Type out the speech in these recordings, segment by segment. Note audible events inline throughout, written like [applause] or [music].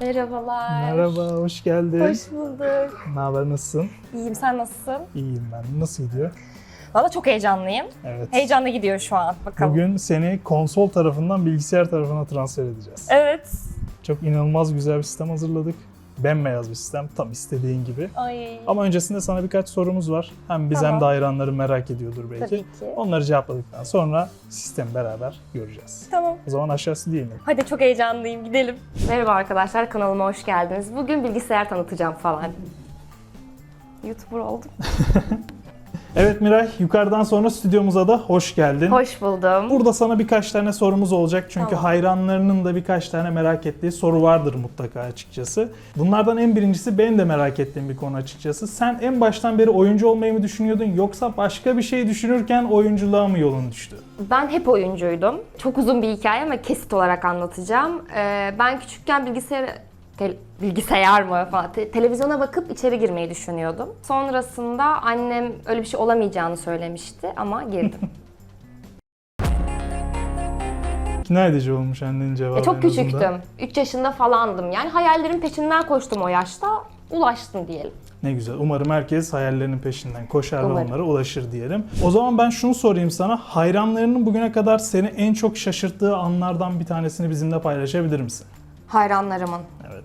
Merhabalar. Merhaba, hoş geldin. Hoş bulduk. Ne haber, nasılsın? İyiyim, sen nasılsın? İyiyim ben. Nasıl gidiyor? Valla çok heyecanlıyım. Evet. Heyecanlı gidiyor şu an. Bakalım. Bugün seni konsol tarafından bilgisayar tarafına transfer edeceğiz. Evet. Çok inanılmaz güzel bir sistem hazırladık. Bembeyaz bir sistem, tam istediğin gibi. Ay. Ama öncesinde sana birkaç sorumuz var. Hem biz Tamam. hem de hayranları merak ediyordur belki. Tabii ki. Onları cevapladıktan sonra sistemi beraber göreceğiz. Tamam. O zaman aşağısı değil mi? Hadi çok heyecanlıyım. Gidelim. Merhaba arkadaşlar. Kanalıma hoş geldiniz. Bugün bilgisayar tanıtacağım falan. YouTuber oldum. [laughs] Evet Miray, yukarıdan sonra stüdyomuza da hoş geldin. Hoş buldum. Burada sana birkaç tane sorumuz olacak çünkü Tamam. hayranlarının da birkaç tane merak ettiği soru vardır mutlaka açıkçası. Bunlardan en birincisi benim de merak ettiğim bir konu açıkçası. Sen en baştan beri oyuncu olmayı mı düşünüyordun yoksa başka bir şey düşünürken oyunculuğa mı yolun düştü? Ben hep oyuncuydum. Çok uzun bir hikaye ama kesit olarak anlatacağım. Ee, ben küçükken bilgisayar tel- bilgisayar mı falan te- televizyona bakıp içeri girmeyi düşünüyordum. Sonrasında annem öyle bir şey olamayacağını söylemişti ama girdim. [laughs] İkna edici olmuş annenin cevabı E, çok azından. küçüktüm. 3 yaşında falandım. Yani hayallerin peşinden koştum o yaşta. Ulaştım diyelim. Ne güzel. Umarım herkes hayallerinin peşinden koşar ve Umarım. onlara ulaşır diyelim. O zaman ben şunu sorayım sana. Hayranlarının bugüne kadar seni en çok şaşırttığı anlardan bir tanesini bizimle paylaşabilir misin? Hayranlarımın. Evet.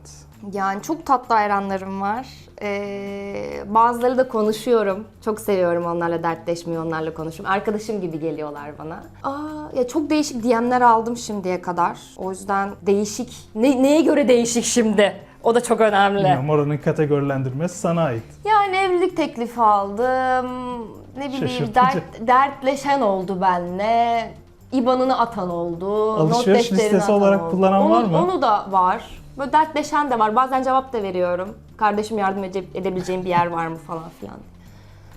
Yani çok tatlı hayranlarım var. Ee, bazıları da konuşuyorum. Çok seviyorum onlarla dertleşmeyi, onlarla konuşuyorum. Arkadaşım gibi geliyorlar bana. Aa, ya çok değişik DM'ler aldım şimdiye kadar. O yüzden değişik. Ne, neye göre değişik şimdi? O da çok önemli. Bilmiyorum oranın kategorilendirmesi sana ait. Yani evlilik teklifi aldım. Ne bileyim dert, dertleşen oldu benle. İban'ını atan oldu. Alışveriş not listesi atan olarak oldu. kullanan onu, var mı? Onu da var. Böyle dertleşen de var. Bazen cevap da veriyorum. Kardeşim yardım ede- edebileceğim bir yer var mı falan filan.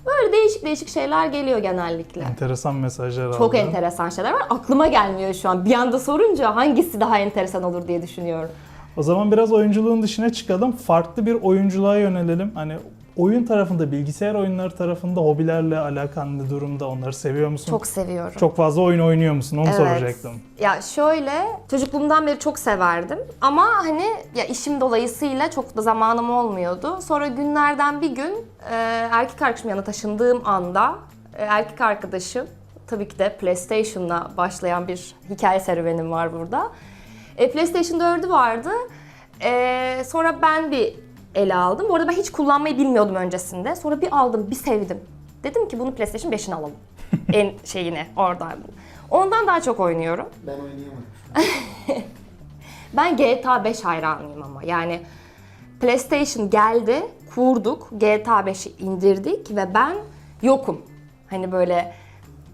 Böyle değişik değişik şeyler geliyor genellikle. Enteresan mesajlar aldım. Çok enteresan şeyler var. Aklıma gelmiyor şu an. Bir anda sorunca hangisi daha enteresan olur diye düşünüyorum. O zaman biraz oyunculuğun dışına çıkalım. Farklı bir oyunculuğa yönelelim. Hani oyun tarafında, bilgisayar oyunları tarafında hobilerle alakan ne durumda? Onları seviyor musun? Çok seviyorum. Çok fazla oyun oynuyor musun? Onu soracaktım. Ya şöyle, çocukluğumdan beri çok severdim. Ama hani ya işim dolayısıyla çok da zamanım olmuyordu. Sonra günlerden bir gün e, erkek arkadaşım yanına taşındığım anda e, erkek arkadaşım tabii ki de PlayStation'la başlayan bir hikaye serüvenim var burada. E, PlayStation 4'ü vardı. E, sonra ben bir ele aldım. Bu arada ben hiç kullanmayı bilmiyordum öncesinde. Sonra bir aldım, bir sevdim. Dedim ki bunu PlayStation 5'ini alalım. [laughs] en şeyini oradan. Ondan daha çok oynuyorum. Ben oynayamadım. [laughs] Ben GTA 5 hayranıyım ama yani PlayStation geldi, kurduk, GTA 5'i indirdik ve ben yokum. Hani böyle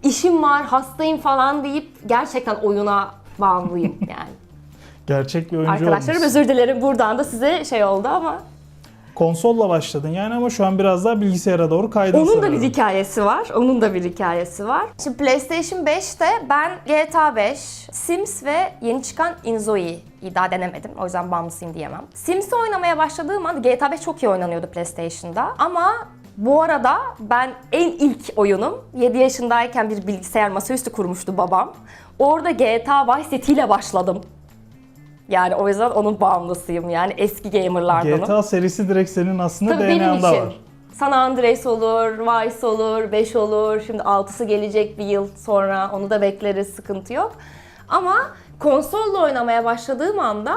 işim var, hastayım falan deyip gerçekten oyuna bağımlıyım yani. [laughs] Gerçek bir oyuncu Arkadaşlarım olmuşsun. özür dilerim buradan da size şey oldu ama Konsolla başladın yani ama şu an biraz daha bilgisayara doğru kaydın Onun da sanırım. bir hikayesi var. Onun da bir hikayesi var. Şimdi PlayStation 5'te ben GTA 5, Sims ve yeni çıkan Inzoi'yi daha denemedim. O yüzden bağımlısıyım diyemem. Sims'i oynamaya başladığım an GTA 5 çok iyi oynanıyordu PlayStation'da. Ama bu arada ben en ilk oyunum 7 yaşındayken bir bilgisayar masaüstü kurmuştu babam. Orada GTA Vice City ile başladım. Yani o yüzden onun bağımlısıyım yani eski gamerlardanım. GTA serisi direkt senin aslında Tabii benim DNA'nda için. var. San Andreas olur, Vice olur, 5 olur. Şimdi 6'sı gelecek bir yıl sonra. Onu da bekleriz, sıkıntı yok. Ama konsolla oynamaya başladığım anda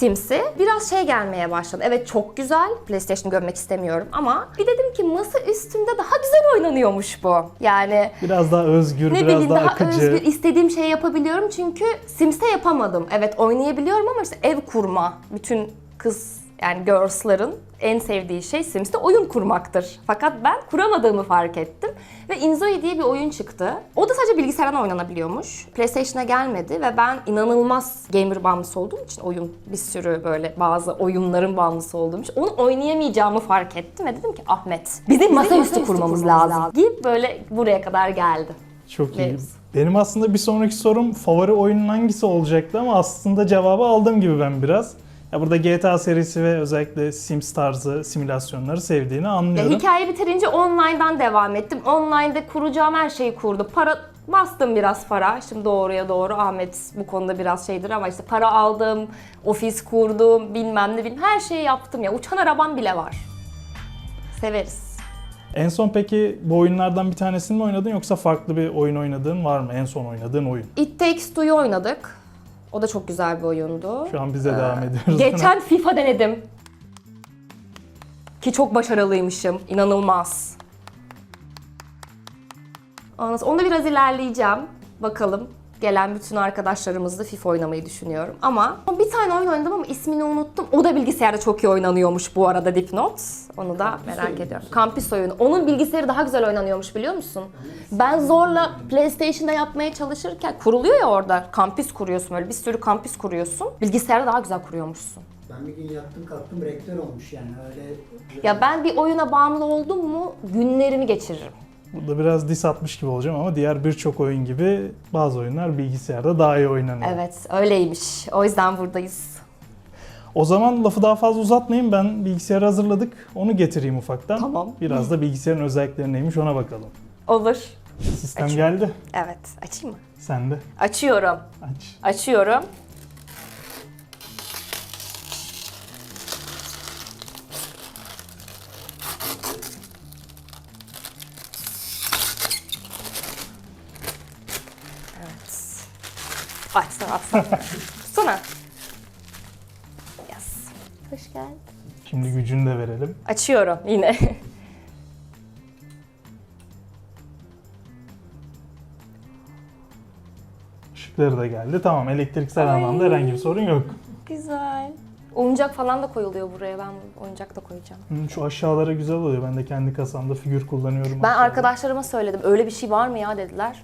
Sims'i biraz şey gelmeye başladı. Evet çok güzel. PlayStation'ı gömmek istemiyorum ama bir dedim ki masa üstünde daha güzel oynanıyormuş bu. Yani Biraz daha özgür, ne biraz bileyim daha, daha akıcı. özgür istediğim şeyi yapabiliyorum çünkü Sims'te yapamadım. Evet oynayabiliyorum ama işte ev kurma. Bütün kız yani girls'ların en sevdiği şey Sims'te oyun kurmaktır. Fakat ben kuramadığımı fark ettim. Ve Inzoi diye bir oyun çıktı. O da sadece bilgisayardan oynanabiliyormuş. PlayStation'a gelmedi ve ben inanılmaz gamer bağımlısı olduğum için oyun bir sürü böyle bazı oyunların bağımlısı olduğum için onu oynayamayacağımı fark ettim ve dedim ki Ahmet bizim masaüstü kurmamız lazım. Deyip böyle buraya kadar geldi. Çok iyi. Veririz. Benim aslında bir sonraki sorum favori oyunun hangisi olacaktı ama aslında cevabı aldığım gibi ben biraz. Ya burada GTA serisi ve özellikle Sims tarzı simülasyonları sevdiğini Ya anlıyorum. hikaye bitirince online'dan devam ettim. Online'da kuracağım her şeyi kurdu. Para Bastım biraz para. Şimdi doğruya doğru Ahmet bu konuda biraz şeydir ama işte para aldım, ofis kurdum, bilmem ne bilmem her şeyi yaptım ya. Uçan arabam bile var. Severiz. En son peki bu oyunlardan bir tanesini mi oynadın yoksa farklı bir oyun oynadığın var mı? En son oynadığın oyun. It Takes Two'yu oynadık. O da çok güzel bir oyundu. Şu an bize devam ediyoruz. Geçen FIFA denedim. Ki çok başarılıymışım. İnanılmaz. Sonra Onda biraz ilerleyeceğim. Bakalım. Gelen bütün arkadaşlarımızla FIFA oynamayı düşünüyorum. Ama bir tane oyun oynadım ama ismini unuttum. O da bilgisayarda çok iyi oynanıyormuş bu arada Dipnot. Onu da merak ediyorum. Kampüs oyunu. Onun bilgisayarı daha güzel oynanıyormuş biliyor musun? Ben zorla PlayStation'da yapmaya çalışırken kuruluyor ya orada. Kampüs kuruyorsun böyle bir sürü kampüs kuruyorsun. Bilgisayarda daha güzel kuruyormuşsun. Ben bir gün yattım kalktım rektör olmuş yani öyle. Ya ben bir oyuna bağımlı oldum mu günlerimi geçiririm. Burada biraz dis atmış gibi olacağım ama diğer birçok oyun gibi bazı oyunlar bilgisayarda daha iyi oynanıyor. Evet öyleymiş. O yüzden buradayız. O zaman lafı daha fazla uzatmayayım. Ben bilgisayarı hazırladık. Onu getireyim ufaktan. Tamam. Biraz da bilgisayarın özellikleri neymiş ona bakalım. Olur. Sistem Açın. geldi. Evet. Açayım mı? Sen de Açıyorum. aç. Açıyorum. Açsana, açsana. Tutsana. [laughs] Yes. Hoş geldin. Şimdi gücünü de verelim. Açıyorum yine. [laughs] Işıkları da geldi. Tamam elektriksel Ay. anlamda herhangi bir sorun yok. Güzel. Oyuncak falan da koyuluyor buraya. Ben oyuncak da koyacağım. Hı, Şu aşağılara güzel oluyor. Ben de kendi kasamda figür kullanıyorum. Ben aşağıda. arkadaşlarıma söyledim. Öyle bir şey var mı ya dediler.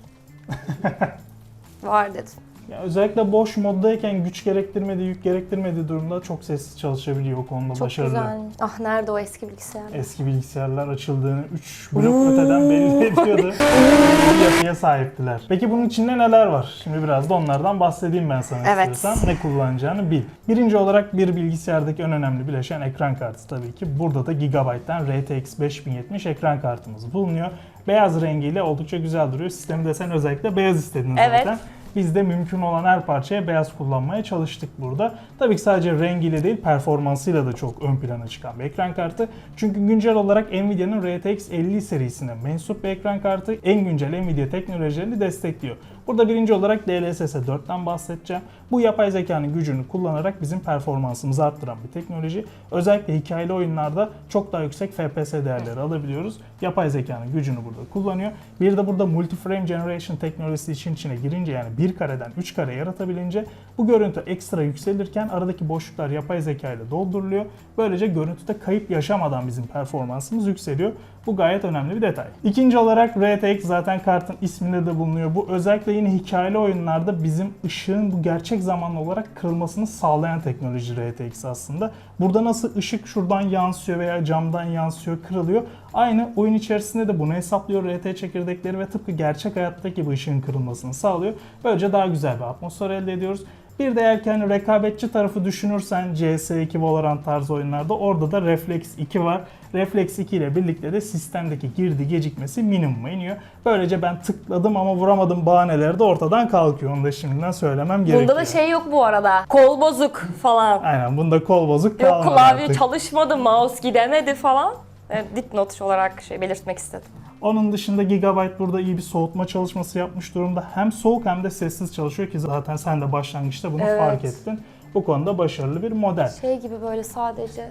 [laughs] var dedim. Ya özellikle boş moddayken güç gerektirmediği, yük gerektirmediği durumda çok sessiz çalışabiliyor o konuda Çok başarılı. güzel. Ah nerede o eski bilgisayar? Eski bilgisayarlar açıldığını 3 blok öteden belli ediyordu. [laughs] yapıya sahiptiler. Peki bunun içinde neler var? Şimdi biraz da onlardan bahsedeyim ben sana Evet. istiyorsan. Ne kullanacağını bil. Birinci olarak bir bilgisayardaki en önemli bileşen ekran kartı tabii ki. Burada da Gigabyte'den RTX 5070 ekran kartımız bulunuyor. Beyaz rengiyle oldukça güzel duruyor. Sistemi de sen özellikle beyaz istedin Evet. zaten. Biz de mümkün olan her parçaya beyaz kullanmaya çalıştık burada. Tabii ki sadece rengiyle değil performansıyla da çok ön plana çıkan bir ekran kartı. Çünkü güncel olarak Nvidia'nın RTX 50 serisine mensup bir ekran kartı en güncel Nvidia teknolojilerini destekliyor. Burada birinci olarak DLSS 4'ten bahsedeceğim. Bu yapay zekanın gücünü kullanarak bizim performansımızı arttıran bir teknoloji. Özellikle hikayeli oyunlarda çok daha yüksek FPS değerleri alabiliyoruz. Yapay zekanın gücünü burada kullanıyor. Bir de burada multi-frame generation teknolojisi için içine girince yani bir kareden 3 kare yaratabilince bu görüntü ekstra yükselirken aradaki boşluklar yapay zeka ile dolduruluyor. Böylece görüntüde kayıp yaşamadan bizim performansımız yükseliyor. Bu gayet önemli bir detay. İkinci olarak RTX zaten kartın isminde de bulunuyor. Bu özellikle yine hikayeli oyunlarda bizim ışığın bu gerçek zamanlı olarak kırılmasını sağlayan teknoloji RTX aslında. Burada nasıl ışık şuradan yansıyor veya camdan yansıyor, kırılıyor. Aynı oyun içerisinde de bunu hesaplıyor RT çekirdekleri ve tıpkı gerçek hayattaki gibi ışığın kırılmasını sağlıyor. Böylece daha güzel bir atmosfer elde ediyoruz. Bir de eğer ki hani rekabetçi tarafı düşünürsen CS2 Valorant tarzı oyunlarda orada da Reflex 2 var. Reflex 2 ile birlikte de sistemdeki girdi gecikmesi minimuma iniyor. Böylece ben tıkladım ama vuramadım bahaneleri de ortadan kalkıyor. Onu da şimdiden söylemem gerekiyor. Bunda da şey yok bu arada. Kol bozuk falan. Aynen bunda kol bozuk Yok kalmadı klavye artık. çalışmadı, mouse gidemedi falan. E, dipnot olarak şey belirtmek istedim. Onun dışında Gigabyte burada iyi bir soğutma çalışması yapmış durumda. Hem soğuk hem de sessiz çalışıyor ki zaten sen de başlangıçta bunu Evet. fark ettin. Bu konuda başarılı bir model. Şey gibi böyle sadece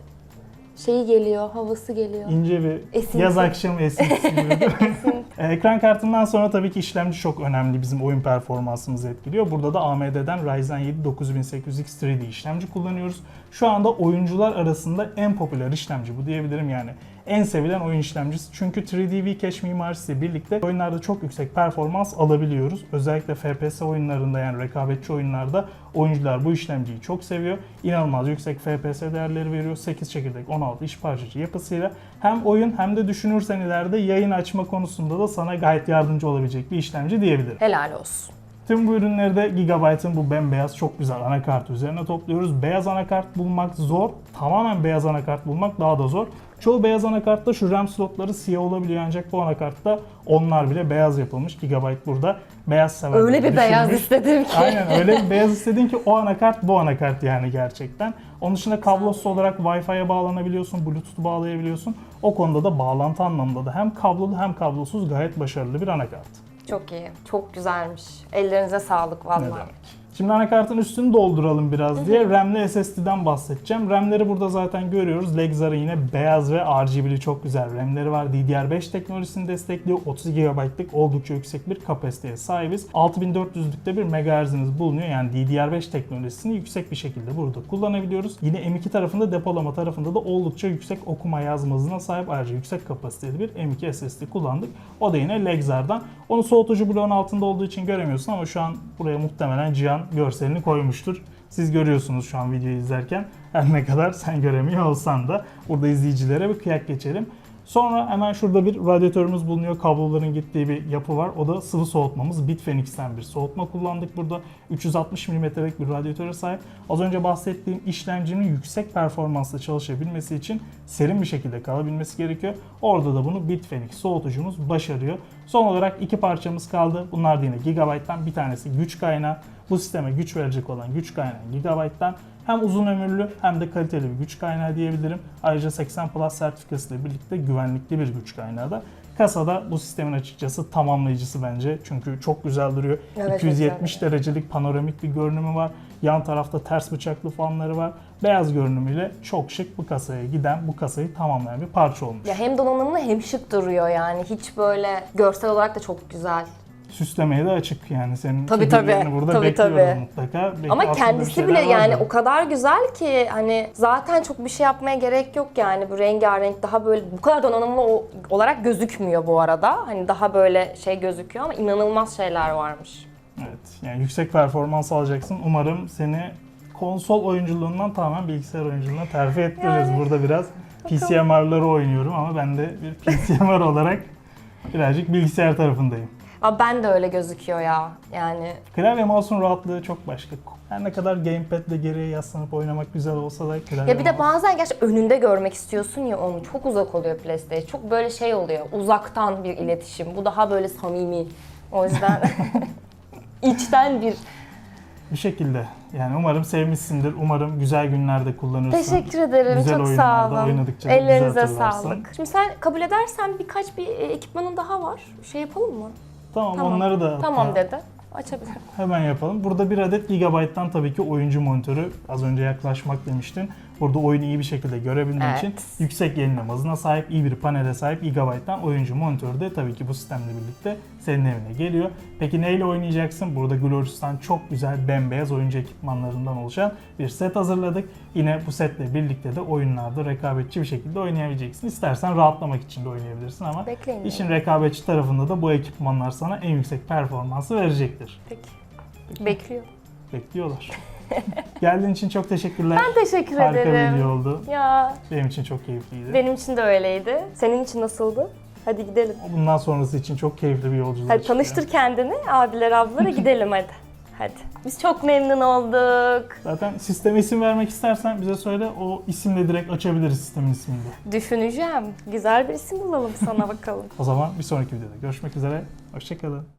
şeyi geliyor, havası geliyor. İnce bir Esinti. yaz akşamı esintisi gibi. değil mi? [laughs] Ee, Ekran kartından sonra tabii ki işlemci çok önemli bizim oyun performansımızı etkiliyor. Burada da AMD'den Ryzen 7 9800X 3D işlemci kullanıyoruz. Şu anda oyuncular arasında en popüler işlemci bu diyebilirim yani. En sevilen oyun işlemcisi. Çünkü 3D V-Cache mimarisiyle birlikte oyunlarda çok yüksek performans alabiliyoruz. Özellikle FPS oyunlarında yani rekabetçi oyunlarda oyuncular bu işlemciyi çok seviyor. İnanılmaz yüksek FPS değerleri veriyor. 8 çekirdek 16 iş parçacı yapısıyla hem oyun hem de düşünürsen ileride yayın açma konusunda da sana gayet yardımcı olabilecek bir işlemci diyebilirim. Helal olsun. Tüm bu ürünleri de Gigabyte'ın bu bembeyaz çok güzel anakart üzerine topluyoruz. Beyaz anakart bulmak zor. Tamamen beyaz anakart bulmak daha da zor. Çoğu beyaz anakartta şu RAM slotları siyah olabiliyor ancak bu anakartta onlar bile beyaz yapılmış. Gigabyte burada beyaz sever. Öyle bir beyaz istedim ki. Aynen öyle bir beyaz [laughs] istedin ki o anakart bu anakart yani gerçekten. Onun dışında kablosuz olarak Wi-Fi'ye bağlanabiliyorsun, Bluetooth bağlayabiliyorsun. O konuda da bağlantı anlamında da hem kablolu hem kablosuz gayet başarılı bir anakart. Çok iyi. Çok güzelmiş. Ellerinize sağlık Ne vallahi. demek. Şimdi anakartın üstünü dolduralım biraz diye RAM'li SSD'den bahsedeceğim. RAM'leri burada zaten görüyoruz. Lexar'ın yine beyaz ve RGB'li çok güzel RAM'leri var. DDR5 teknolojisini destekliyor. 30 GB'lık oldukça yüksek bir kapasiteye sahibiz. 6400'lükte bir megahertziniz bulunuyor. Yani DDR5 teknolojisini yüksek bir şekilde burada kullanabiliyoruz. Yine M2 tarafında depolama tarafında da oldukça yüksek okuma yazma hızına sahip ayrıca yüksek kapasiteli bir M2 SSD kullandık. O da yine Lexar'dan. Onu soğutucu bloğun altında olduğu için göremiyorsun ama şu an buraya muhtemelen Cihan görselini koymuştur. Siz görüyorsunuz şu an videoyu izlerken. Her ne kadar sen göremiyor olsan da burada izleyicilere bir kıyak geçelim. Sonra hemen şurada bir radyatörümüz bulunuyor. Kabloların gittiği bir yapı var. O da sıvı soğutmamız. Bitfenix'ten bir soğutma kullandık burada. 360 mm'lik bir radyatöre sahip. Az önce bahsettiğim işlemcinin yüksek performansla çalışabilmesi için serin bir şekilde kalabilmesi gerekiyor. Orada da bunu Bitfenix soğutucumuz başarıyor. Son olarak iki parçamız kaldı. Bunlar da yine Gigabyte'dan bir tanesi güç kaynağı. Bu sisteme güç verecek olan güç kaynağı Gigabyte'dan hem uzun ömürlü hem de kaliteli bir güç kaynağı diyebilirim. Ayrıca 80 Plus sertifikası ile birlikte güvenlikli bir güç kaynağı da. Kasada bu sistemin açıkçası tamamlayıcısı bence. Çünkü çok güzel duruyor. Evet, çok 270 güzel. derecelik panoramik bir görünümü var. Yan tarafta ters bıçaklı fanları var. Beyaz görünümüyle çok şık bu kasaya giden, bu kasayı tamamlayan bir parça olmuş. Ya hem donanımlı hem şık duruyor yani. Hiç böyle görsel olarak da çok güzel. Süslemeye de açık yani senin Tabii, tabii. burada Tabii, bekliyoruz tabii. mutlaka. Belki Ama kendisi bile yani vardır. o kadar güzel ki hani zaten çok bir şey yapmaya gerek yok yani bu rengarenk daha böyle bu kadar donanımlı olarak gözükmüyor bu arada. Hani daha böyle şey gözüküyor ama inanılmaz şeyler varmış. Evet, yani yüksek performans alacaksın. Umarım seni konsol oyunculuğundan tamamen bilgisayar oyunculuğuna terfi ettiririz. Yani, Burada biraz PCMR'ları oynuyorum ama ben de bir PCMR [laughs] olarak birazcık bilgisayar tarafındayım. Ama ben de öyle gözüküyor ya yani. Klavye mouse'un rahatlığı çok başka. Her ne kadar gamepad'le geriye yaslanıp oynamak güzel olsa da klavye Ya bir de mouse- bazen gerçi önünde görmek istiyorsun ya onu. Çok uzak oluyor PlayStation. Çok böyle şey oluyor. Uzaktan bir iletişim. Bu daha böyle samimi. O yüzden [laughs] içten bir bir şekilde. Yani umarım sevmişsindir. Umarım güzel günlerde kullanırsın. Teşekkür ederim. Güzel Çok sağ oyunlarda olun. oynadıkça da bizi Ellerinize hatırlarsın. sağlık. Şimdi sen kabul edersen birkaç bir e, ekipmanın daha var. Şey yapalım mı? Tamam, Tamam. onları da Tamam hatta- dedi. Açabilirim. Hemen yapalım. Burada bir adet Gigabyte'dan tabii ki oyuncu monitörü. Az önce yaklaşmak demiştin. Burada oyunu iyi bir şekilde görebilmen Evet. için yüksek yenileme hızına sahip, iyi bir panele sahip Gigabyte'dan oyuncu monitörü de tabii ki bu sistemle birlikte senin evine geliyor. Peki neyle oynayacaksın? Burada Glorious'tan çok güzel bembeyaz oyuncu ekipmanlarından oluşan bir set hazırladık. Yine bu setle birlikte de oyunlarda rekabetçi bir şekilde oynayabileceksin. İstersen rahatlamak için de oynayabilirsin ama Bekleyin. işin rekabetçi tarafında da bu ekipmanlar sana en yüksek performansı verecektir. Peki. Bekliyor. Bekliyorlar. [laughs] Geldiğin için çok teşekkürler. Ben teşekkür Harika ederim. bir video oldu. Ya Benim için çok keyifliydi. benim için de öyleydi. Senin için nasıldı? Hadi gidelim. Bundan sonrası için çok keyifli bir yolculuk. Hadi çıkıyor. tanıştır kendini. Abiler ablalara [laughs] gidelim hadi. Hadi. Biz çok memnun olduk. Zaten sisteme isim vermek istersen bize söyle. O isimle direkt açabiliriz sistemin ismini de. Düşüneceğim. Güzel bir isim bulalım sana bakalım. [laughs] O zaman bir sonraki videoda görüşmek üzere. Hoşçakalın.